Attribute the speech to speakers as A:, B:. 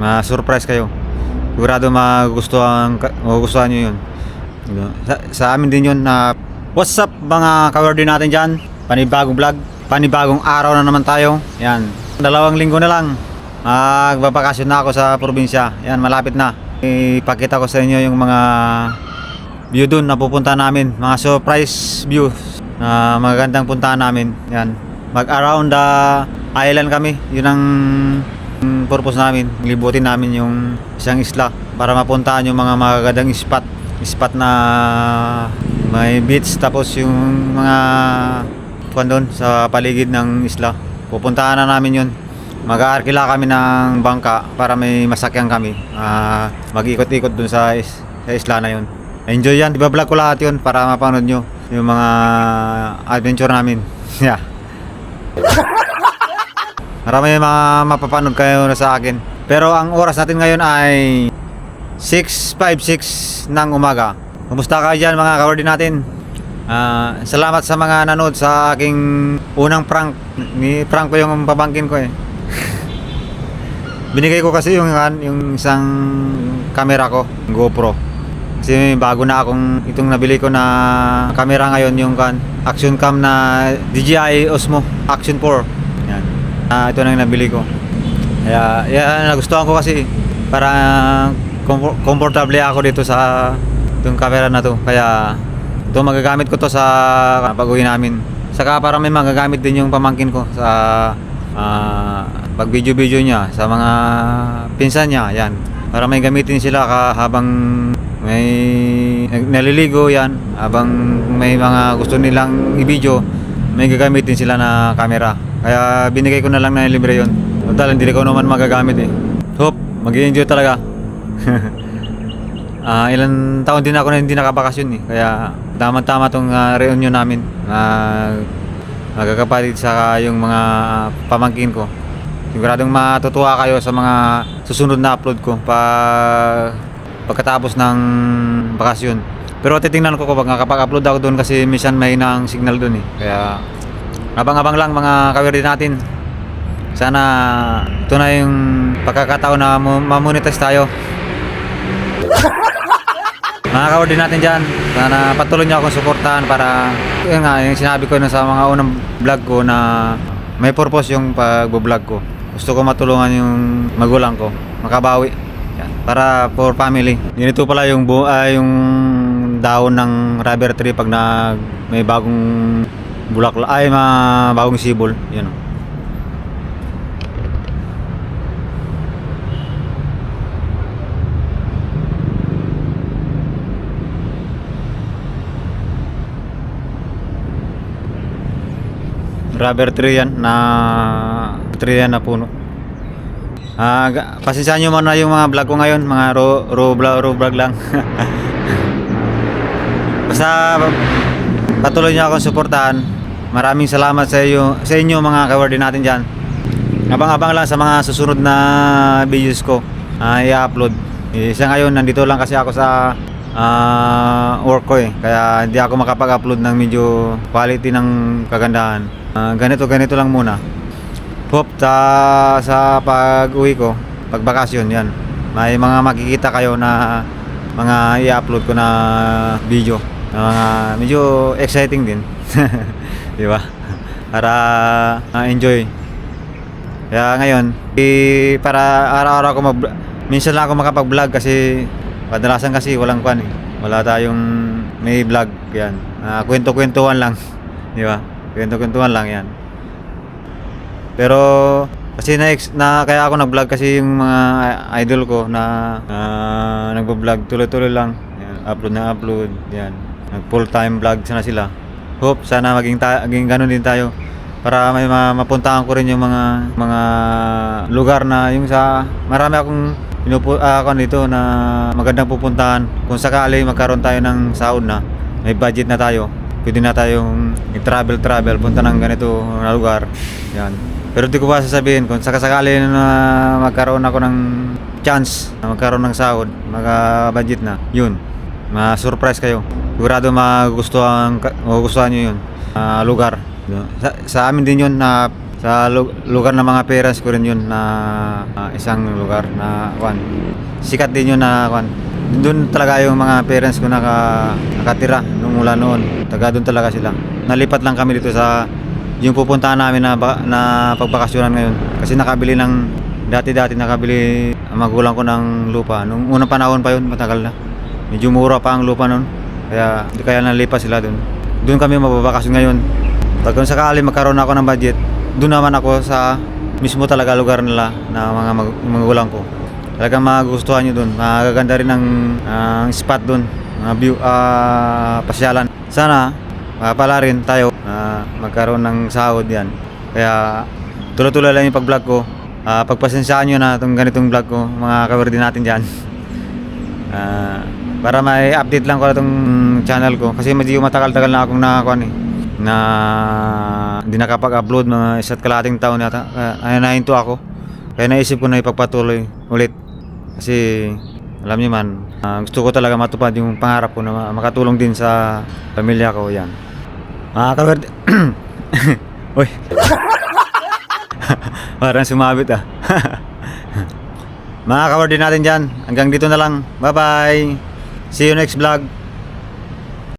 A: Ma-surprise kayo. Sigurado magustuhan, ka- magugustuhan nyo yun. Sa, sa amin din yun na What's up mga kawardi natin dyan? Panibagong vlog, panibagong araw na naman tayo. Yan, dalawang linggo na lang. Magbabakasyon na ako sa probinsya. Yan, malapit na. Ipakita ko sa inyo yung mga view dun na pupunta namin. Mga surprise view na magagandang puntahan namin. Yan, mag around the island kami. Yun ang ang purpose namin. Libutin namin yung isang isla para mapuntahan yung mga magagandang spot. Spot na may beach tapos yung mga kuwan doon sa paligid ng isla. Pupuntahan na namin yun. Mag-aarkila kami ng bangka para may masakyan kami. Ah, mag-ikot-ikot dun sa, is- sa isla na yun. Enjoy yan. Iba-vlog ko lahat yun para mapanood nyo yung mga adventure namin. yeah. Marami mga mapapanood kayo na sa akin. Pero ang oras natin ngayon ay 6.56 ng umaga. Kumusta kayo dyan mga kawardi natin? Ah, salamat sa mga nanood sa aking unang prank. Ni prank ko yung pabangkin ko eh. Binigay ko kasi yung yung isang camera ko, GoPro. Kasi bago na akong itong nabili ko na camera ngayon yung kan, Action Cam na DJI Osmo Action 4. Ah, ito na yung nabili ko. Kaya, yeah, nagustuhan ko kasi para comfor- komportable ako dito sa itong camera na to. Kaya ito magagamit ko to sa pag-uwi namin. Saka para may magagamit din yung pamangkin ko sa ah, pag video-video niya sa mga pinsan niya. Yan. Para may gamitin sila habang may naliligo yan habang may mga gusto nilang i-video may gagamitin sila na camera kaya binigay ko na lang na libre yun. Total hindi ko naman magagamit eh. Hope mag enjoy talaga. Ah, ilan taon din ako na hindi nakabakasyon eh. Kaya tama-tama tong ah, reunion namin. Uh, magkakapalit sa yung mga pamangkin ko. Siguradong matutuwa kayo sa mga susunod na upload ko pag pagkatapos ng bakasyon. Pero titingnan ko kapag nakapag-upload ako doon kasi minsan may nang signal doon eh. Kaya abang-abang lang mga kawirdi natin. Sana ito na yung pagkakataon na mo- mamonetize tayo. mga kawirdi natin dyan, sana patuloy niyo akong suportahan para yun nga, yung sinabi ko na sa mga unang vlog ko na may purpose yung pag-vlog ko. Gusto ko matulungan yung magulang ko, makabawi. Yan, para for family. Ganito pala yung bu ah, yung daon ng rubber tree pag nag may bagong bulaklak ay ma bagong sibol. Oh. o. Rubber tree yan na tree yan na puno. Ah, ga- pasensyahan nyo muna yung mga vlog ko ngayon, mga ro ro vlog, ro vlog lang. Basta patuloy niyo akong suportahan. Maraming salamat sa iyo, sa inyo mga kawardi natin diyan. Abang-abang lang sa mga susunod na videos ko. Ah, i-upload. Eh, sa ngayon nandito lang kasi ako sa ah, work ko eh. Kaya hindi ako makapag-upload ng medyo quality ng kagandahan. Ah, ganito ganito lang muna. Hope sa, sa pag-uwi ko, pag bakasyon, yan. May mga makikita kayo na mga i-upload ko na video. Mga medyo exciting din. Di ba? Para ma-enjoy. Kaya ngayon, i- para araw-araw ko mag minsan lang ako makapag-vlog kasi kadalasan kasi walang kwan eh. Wala tayong may vlog yan. Ah, kwento-kwentuhan lang. Di ba? Kwento-kwentuhan lang yan. Pero kasi na, na kaya ako nag-vlog kasi yung mga idol ko na uh, nagbo-vlog tuloy-tuloy lang. Yan, upload na upload. Yan. Nag full-time vlog sana sila. Hope sana maging ta- maging ganun din tayo. Para may ma- mapuntahan ko rin yung mga mga lugar na yung sa marami akong pinupu ah, ako dito na magandang pupuntahan. Kung sakali magkaroon tayo ng sahod na may budget na tayo pwede na tayong i-travel travel punta ng ganito na lugar. Yan. Pero di ko pa sasabihin kung sakasakali na magkaroon ako ng chance na magkaroon ng sahod maka-budget na yun. Ma-surprise kayo sigurado magustuhan ka- magugustuhan nyo yun ah, lugar sa, sa amin din yun na Sa lu- lugar ng mga parents ko rin yun na ah, isang lugar na kwan. Sikat din yun na kwan. Doon talaga yung mga parents ko naka, nakatira nung mula noon. Taga doon talaga sila. Nalipat lang kami dito sa yung pupuntahan namin na, na pagbakasyonan ngayon. Kasi nakabili ng dati-dati nakabili ang magulang ko ng lupa. Nung unang panahon pa yun, matagal na. Medyo mura pa ang lupa noon. Kaya di kaya nalipat sila doon. Doon kami mababakasyon ngayon. Pag kung sakali magkaroon ako ng budget, doon naman ako sa mismo talaga lugar nila na mga mag- magulang ko. Talagang magugustuhan nyo doon. Magaganda rin ang ang spot doon. Mga view, ah, pasyalan. Sana pala rin tayo na magkaroon ng sahod yan. Kaya tuloy-tuloy lang yung pag-vlog ko. Ah, pagpasensyaan nyo na itong ganitong vlog ko, mga kawerdi natin dyan. Ah, para may update lang ko na itong channel ko. Kasi medyo matagal-tagal na akong nakakuan eh. Na hindi nakapag-upload mga isa't kalating taon yata. Kaya ay nahinto ako. Kaya naisip ko na ipagpatuloy ulit. Kasi alam niyo man ah, gusto ko talaga matupad yung pangarap ko na ma- makatulong din sa pamilya ko yan. Mga kawerd Uy. Parang sumabit ah. Mga kawardi natin dyan. Hanggang dito na lang. Bye bye see you next vlog